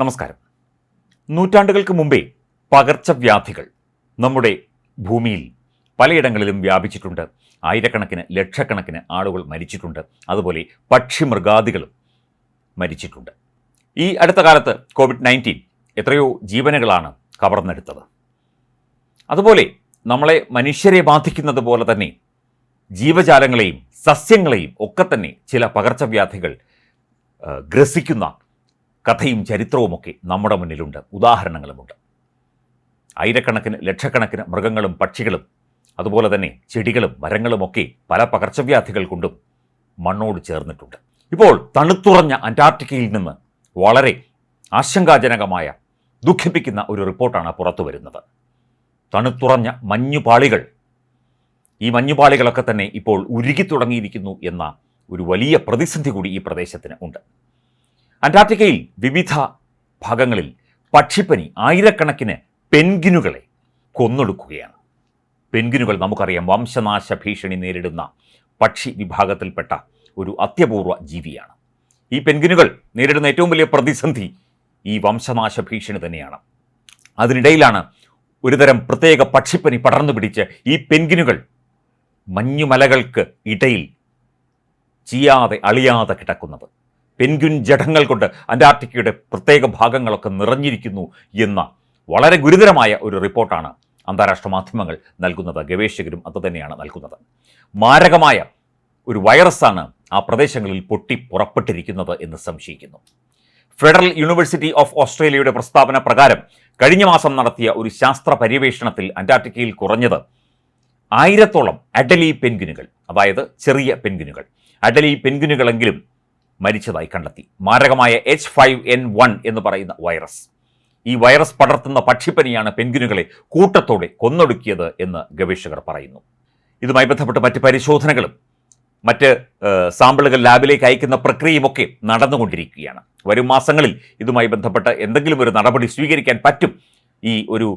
നമസ്കാരം. നൂറ്റാണ്ടുകൾക്ക് മുമ്പേ പകർച്ചവ്യാധികൾ നമ്മുടെ ഭൂമിയിൽ പലയിടങ്ങളിലും വ്യാപിച്ചിട്ടുണ്ട്. ആയിരക്കണക്കിന് ലക്ഷക്കണക്കിന് ആളുകൾ മരിച്ചിട്ടുണ്ട്. അതുപോലെ പക്ഷിമൃഗാദികളും മരിച്ചിട്ടുണ്ട്. ഈ അടുത്ത കാലത്ത് കോവിഡ് നയന്റീൻ എത്രയോ ജീവനുകളാണ് കവർന്നെടുത്തത്. അതുപോലെ നമ്മളെ മനുഷ്യരെ ബാധിക്കുന്നത് പോലെ തന്നെ ജീവജാലങ്ങളെയും സസ്യങ്ങളെയും ഒക്കെ തന്നെ ചില പകർച്ചവ്യാധികൾ ഗ്രസിക്കുന്ന കഥയും ചരിത്രവുമൊക്കെ നമ്മുടെ മുന്നിലുണ്ട്. ഉദാഹരണങ്ങളുമുണ്ട്. ആയിരക്കണക്കിന് ലക്ഷക്കണക്കിന് മൃഗങ്ങളും പക്ഷികളും അതുപോലെ തന്നെ ചെടികളും മരങ്ങളുമൊക്കെ പല പകർച്ചവ്യാധികൾ കൊണ്ടും മണ്ണോട് ചേർന്നിട്ടുണ്ട്. ഇപ്പോൾ തണുത്തുറഞ്ഞ അന്റാർട്ടിക്കയിൽ നിന്ന് വളരെ ആശങ്കാജനകമായ ദുഃഖിപ്പിക്കുന്ന ഒരു റിപ്പോർട്ടാണ് പുറത്തു വരുന്നത്. തണുത്തുറഞ്ഞ മഞ്ഞുപാളികൾ. ഈ മഞ്ഞുപാളികളൊക്കെ തന്നെ ഇപ്പോൾ ഉരുകി തുടങ്ങിയിരിക്കുന്നു എന്ന ഒരു വലിയ പ്രതിസന്ധി കൂടി ഈ പ്രദേശത്തിന് ഉണ്ട്. അന്റാർട്ടിക്കയിൽ വിവിധ ഭാഗങ്ങളിൽ പക്ഷിപ്പനി ആയിരക്കണക്കിന് പെൻഗിനുകളെ കൊന്നൊടുക്കുകയാണ്. പെൻഗിനുകൾ നമുക്കറിയാം വംശനാശ ഭീഷണി നേരിടുന്ന പക്ഷി വിഭാഗത്തിൽപ്പെട്ട ഒരു അത്യപൂർവ ജീവിയാണ്. ഈ പെൻഗിനുകൾ നേരിടുന്ന ഏറ്റവും വലിയ പ്രതിസന്ധി ഈ വംശനാശ ഭീഷണി തന്നെയാണ്. അതിനിടയിലാണ് ഒരുതരം പ്രത്യേക പക്ഷിപ്പനി പടർന്നു പിടിച്ച് ഈ പെൻഗിനുകൾ മഞ്ഞുമലകൾക്ക് ഇടയിൽ ചീയാതെ അളിയാതെ കിടക്കുന്നത്. പെൻഗ്വിൻ ജഡങ്ങൾ കൊണ്ട് അന്റാർട്ടിക്കയുടെ പ്രത്യേക ഭാഗങ്ങളൊക്കെ നിറഞ്ഞിരിക്കുന്നു എന്ന വളരെ ഗുരുതരമായ ഒരു റിപ്പോർട്ടാണ് അന്താരാഷ്ട്ര മാധ്യമങ്ങൾ നൽകുന്നത്. ഗവേഷകരും അതുതന്നെയാണ് നൽകുന്നത്. മാരകമായ ഒരു വൈറസാണ് ആ പ്രദേശങ്ങളിൽ പൊട്ടി പുറപ്പെട്ടിരിക്കുന്നത് എന്ന് സംശയിക്കുന്നു. ഫെഡറൽ യൂണിവേഴ്സിറ്റി ഓഫ് ഓസ്ട്രേലിയയുടെ പ്രസ്താവന പ്രകാരം കഴിഞ്ഞ മാസം നടത്തിയ ഒരു ശാസ്ത്ര പര്യവേഷണത്തിൽ അന്റാർട്ടിക്കയിൽ കുറഞ്ഞത് ആയിരത്തോളം അഡലി പെൻഗ്വിനുകൾ അതായത് ചെറിയ പെൻഗ്വിനുകൾ. അഡലി പെൻഗ്വിനുകളെങ്കിലും മരിച്ചതായി കണ്ടെത്തി. മാരകമായ എച്ച് ഫൈവ് എൻ വൺ എന്ന് പറയുന്ന വൈറസ് ഈ വൈറസ് പടർത്തുന്ന പക്ഷിപ്പനിയാണ് പെൻഗ്വിനുകളെ കൂട്ടത്തോടെ കൊന്നൊടുക്കിയത് എന്ന് ഗവേഷകർ പറയുന്നു. ഇതുമായി ബന്ധപ്പെട്ട് മറ്റ് പരിശോധനകളും മറ്റ് സാമ്പിളുകൾ ലാബിലേക്ക് അയക്കുന്ന പ്രക്രിയയുമൊക്കെ നടന്നുകൊണ്ടിരിക്കുകയാണ്. വരും മാസങ്ങളിൽ ഇതുമായി ബന്ധപ്പെട്ട് എന്തെങ്കിലും ഒരു നടപടി സ്വീകരിക്കാൻ പറ്റും ഈ ഒരു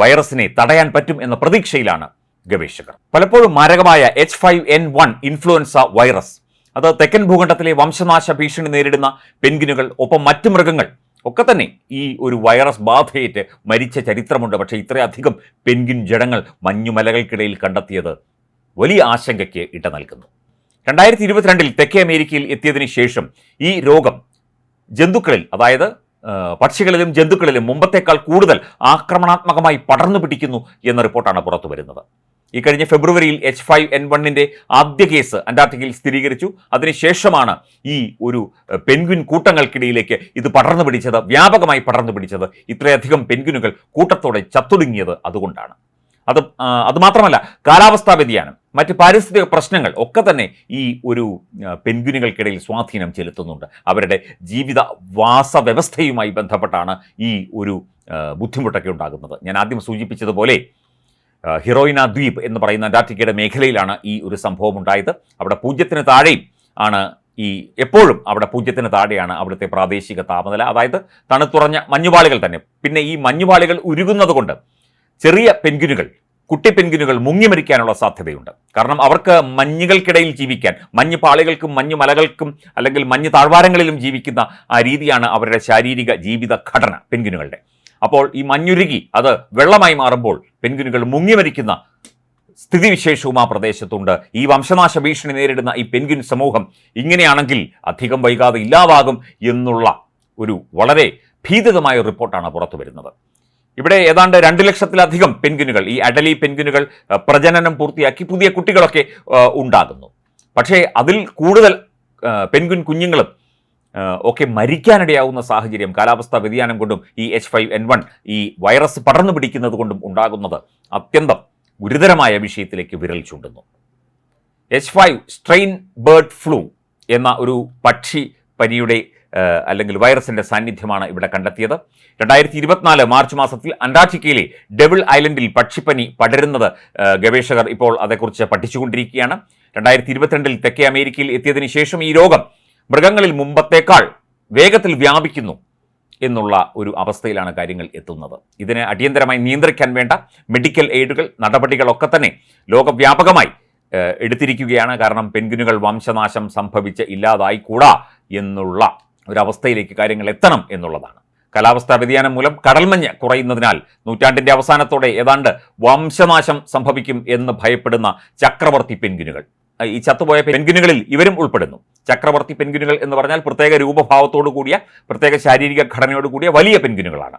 വൈറസിനെ തടയാൻ പറ്റും എന്ന പ്രതീക്ഷയിലാണ് ഗവേഷകർ. പലപ്പോഴും മാരകമായ H five N one influenza virus അത് തെക്കൻ ഭൂഖണ്ഡത്തിലെ വംശനാശ ഭീഷണി നേരിടുന്ന പെൻഗിനുകൾ ഒപ്പം മറ്റു മൃഗങ്ങൾ ഒക്കെ തന്നെ ഈ ഒരു വൈറസ് ബാധയേറ്റ് മരിച്ച ചരിത്രമുണ്ട്. പക്ഷേ ഇത്രയധികം പെൻഗിൻ ജടങ്ങൾ മഞ്ഞുമലകൾക്കിടയിൽ കണ്ടെത്തിയത് വലിയ ആശങ്കയ്ക്ക് ഇട നൽകുന്നു. രണ്ടായിരത്തി ഇരുപത്തിരണ്ടിൽ തെക്കേ അമേരിക്കയിൽ എത്തിയതിനു ശേഷം ഈ രോഗം ജന്തുക്കളിൽ അതായത് പക്ഷികളിലും ജന്തുക്കളിലും മുമ്പത്തേക്കാൾ കൂടുതൽ ആക്രമണാത്മകമായി പടർന്നു പിടിക്കുന്നു എന്ന റിപ്പോർട്ടാണ് പുറത്തു വരുന്നത് ഈ കഴിഞ്ഞ ഫെബ്രുവരിയിൽ എച്ച് ഫൈവ് എൻ വണ്ണിന്റെ ആദ്യ കേസ് അന്റാർട്ടിക്കയിൽ സ്ഥിരീകരിച്ചു. അതിനുശേഷമാണ് ഈ ഒരു പെൻഗ്വിൻ കൂട്ടങ്ങൾക്കിടയിലേക്ക് ഇത് പടർന്നു പിടിച്ചത് വ്യാപകമായി പടർന്നു പിടിച്ചത്. ഇത്രയധികം പെൻഗ്വിനുകൾ കൂട്ടത്തോടെ ചത്തൊടുങ്ങിയത് അതുകൊണ്ടാണ്. അത് അതുമാത്രമല്ല കാലാവസ്ഥാ വ്യതിയാനം മറ്റ് പാരിസ്ഥിതിക പ്രശ്നങ്ങൾ ഒക്കെ തന്നെ ഈ ഒരു പെൻഗ്വിനുകൾക്കിടയിൽ സ്വാധീനം ചെലുത്തുന്നുണ്ട്. അവരുടെ ജീവിത വാസ വ്യവസ്ഥയുമായി ബന്ധപ്പെട്ടാണ് ഈ ഒരു ബുദ്ധിമുട്ടൊക്കെ ഉണ്ടാകുന്നത്. ഞാൻ ആദ്യം സൂചിപ്പിച്ചതുപോലെ ഹിറോയിന ദ്വീപ് എന്ന് പറയുന്ന അന്റാർട്ടിക്കയുടെ മേഖലയിലാണ് ഈ ഒരു സംഭവം ഉണ്ടായത് അവിടെ പൂജ്യത്തിന് താഴെയും ആണ് ഈ എപ്പോഴും അവിടെ പൂജ്യത്തിന് താഴെയാണ് അവിടുത്തെ പ്രാദേശിക താപനില. അതായത് തണുത്തുറഞ്ഞ മഞ്ഞുപാളികൾ തന്നെ. പിന്നെ ഈ മഞ്ഞുപാളികൾ ഉരുകുന്നത് കൊണ്ട് ചെറിയ പെൻഗ്വിനുകൾ കുട്ടി പെൻഗ്വിനുകൾ മുങ്ങിമരിക്കാനുള്ള സാധ്യതയുണ്ട്. കാരണം അവർക്ക് മഞ്ഞുകൾക്കിടയിൽ ജീവിക്കാൻ മഞ്ഞ് പാളികൾക്കും മഞ്ഞു മലകൾക്കും അല്ലെങ്കിൽ മഞ്ഞ് താഴ്വാരങ്ങളിലും ജീവിക്കുന്ന ആ രീതിയാണ് അവരുടെ ശാരീരിക ജീവിത ഘടന പെൻഗ്വിനുകളുടെ. അപ്പോൾ ഈ മഞ്ഞുരുകി അത് വെള്ളമായി മാറുമ്പോൾ പെൻഗ്വിനുകൾ മുങ്ങി മരിക്കുന്ന സ്ഥിതിവിശേഷവും ആ പ്രദേശത്തുണ്ട്. ഈ വംശനാശ ഭീഷണി നേരിടുന്ന ഈ പെൻഗ്വിൻ സമൂഹം ഇങ്ങനെയാണെങ്കിൽ അധികം വൈകാതെ ഇല്ലാതാകും എന്നുള്ള ഒരു വളരെ ഭീതിതമായ റിപ്പോർട്ടാണ് പുറത്തു വരുന്നത്. ഇവിടെ ഏതാണ്ട് രണ്ട് ലക്ഷത്തിലധികം പെൻഗ്വിനുകൾ ഈ അഡലി പെൻഗ്വിനുകൾ പ്രജനനം പൂർത്തിയാക്കി പുതിയ കുട്ടികളൊക്കെ ഉണ്ടാകുന്നു. പക്ഷേ അതിൽ കൂടുതൽ പെൻഗ്വിൻ കുഞ്ഞുങ്ങളും ഒക്കെ മരിക്കാനിടയാവുന്ന സാഹചര്യം കാലാവസ്ഥാ വ്യതിയാനം കൊണ്ടും ഈ എച്ച് ഫൈവ് എൻ വൺ ഈ വൈറസ് പടർന്നു പിടിക്കുന്നത് കൊണ്ടും ഉണ്ടാകുന്നത് അത്യന്തം ഗുരുതരമായ വിഷയത്തിലേക്ക് വിരൽ ചൂണ്ടുന്നു. H five strain bird flu എന്ന ഒരു പക്ഷി പനിയുടെ അല്ലെങ്കിൽ വൈറസിന്റെ സാന്നിധ്യമാണ് ഇവിടെ കണ്ടെത്തിയത്. രണ്ടായിരത്തി ഇരുപത്തിനാല് മാർച്ച് മാസത്തിൽ അന്റാർട്ടിക്കയിലെ ഡെവിൾ ഐലൻഡിൽ പക്ഷിപ്പനി പടരുന്നത് ഗവേഷകർ ഇപ്പോൾ അതേക്കുറിച്ച് പഠിച്ചുകൊണ്ടിരിക്കുകയാണ്. രണ്ടായിരത്തി ഇരുപത്തിരണ്ടിൽ തെക്കേ അമേരിക്കയിൽ എത്തിയതിനു ശേഷം ഈ രോഗം മൃഗങ്ങളിൽ മുമ്പത്തേക്കാൾ വേഗത്തിൽ വ്യാപിക്കുന്നു എന്നുള്ള ഒരു അവസ്ഥയിലാണ് കാര്യങ്ങൾ എത്തുന്നത്. ഇതിനെ അടിയന്തരമായി നിയന്ത്രിക്കാൻ വേണ്ട മെഡിക്കൽ എയ്ഡുകൾ നടപടികളൊക്കെ തന്നെ ലോകവ്യാപകമായി എടുത്തിരിക്കുകയാണ്. കാരണം പെൻഗ്വിനുകൾ വംശനാശം സംഭവിച്ച് ഇല്ലാതായിക്കൂടാ എന്നുള്ള ഒരവസ്ഥയിലേക്ക് കാര്യങ്ങൾ എത്തണം എന്നുള്ളതാണ്. കാലാവസ്ഥാ വ്യതിയാനം മൂലം കടൽമഞ്ഞ് കുറയുന്നതിനാൽ നൂറ്റാണ്ടിന്റെ അവസാനത്തോടെ ഏതാണ്ട് വംശനാശം സംഭവിക്കും എന്ന് ഭയപ്പെടുന്ന ചക്രവർത്തി പെൻഗിനുകൾ ഈ ചത്തുപോയ പെൻഗുനുകളിൽ ഇവരും ഉൾപ്പെടുന്നു. ചക്രവർത്തി പെൻഗുനുകൾ എന്ന് പറഞ്ഞാൽ പ്രത്യേക രൂപഭാവത്തോടു കൂടിയ പ്രത്യേക ശാരീരിക ഘടനയോട് കൂടിയ വലിയ പെൻഗുനുകളാണ്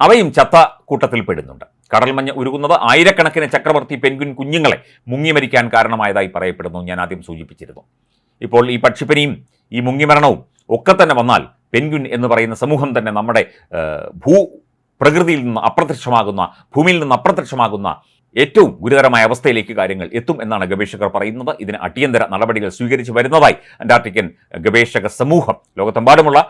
അവയും ചത്ത കൂട്ടത്തിൽ പെടുന്നുണ്ട്. കടൽമഞ്ഞ് ഉരുകുന്നത് ആയിരക്കണക്കിന് ചക്രവർത്തി പെൻഗുൻ കുഞ്ഞുങ്ങളെ മുങ്ങി മരിക്കാൻ കാരണമായതായി പറയപ്പെടുന്നു. ഞാൻ ആദ്യം സൂചിപ്പിച്ചിരുന്നു. ഇപ്പോൾ ഈ പക്ഷിപ്പനിയും ഈ മുങ്ങിമരണവും ഒക്കെ തന്നെ വന്നാൽ പെൻഗുൻ എന്ന് പറയുന്ന സമൂഹം തന്നെ നമ്മുടെ ഭൂ പ്രകൃതിയിൽ നിന്ന് അപ്രത്യക്ഷമാകുന്ന ഭൂമിയിൽ നിന്ന് അപ്രത്യക്ഷമാകുന്ന ഏറ്റവും ഗുരുതരമായ അവസ്ഥയിലേക്ക് കാര്യങ്ങൾ എത്തും എന്നാണ് ഗവേഷകർ പറയുന്നത്. ഇതിന് അടിയന്തര നടപടികൾ സ്വീകരിച്ചു വരുന്നതായി അന്റാർട്ടിക്കൻ ഗവേഷക സമൂഹം ലോകത്തെമ്പാടുമുള്ള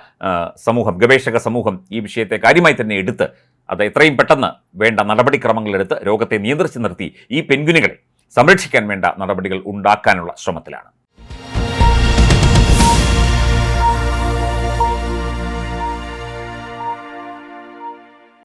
സമൂഹം ഗവേഷക സമൂഹം ഈ വിഷയത്തെ കാര്യമായി തന്നെ എടുത്ത് അത് എത്രയും പെട്ടെന്ന് വേണ്ട നടപടിക്രമങ്ങളെടുത്ത് രോഗത്തെ നിയന്ത്രിച്ചു നിർത്തി ഈ പെൻഗ്വിനുകളെ സംരക്ഷിക്കാൻ വേണ്ട നടപടികൾ ഉണ്ടാക്കാനുള്ള ശ്രമത്തിലാണ്.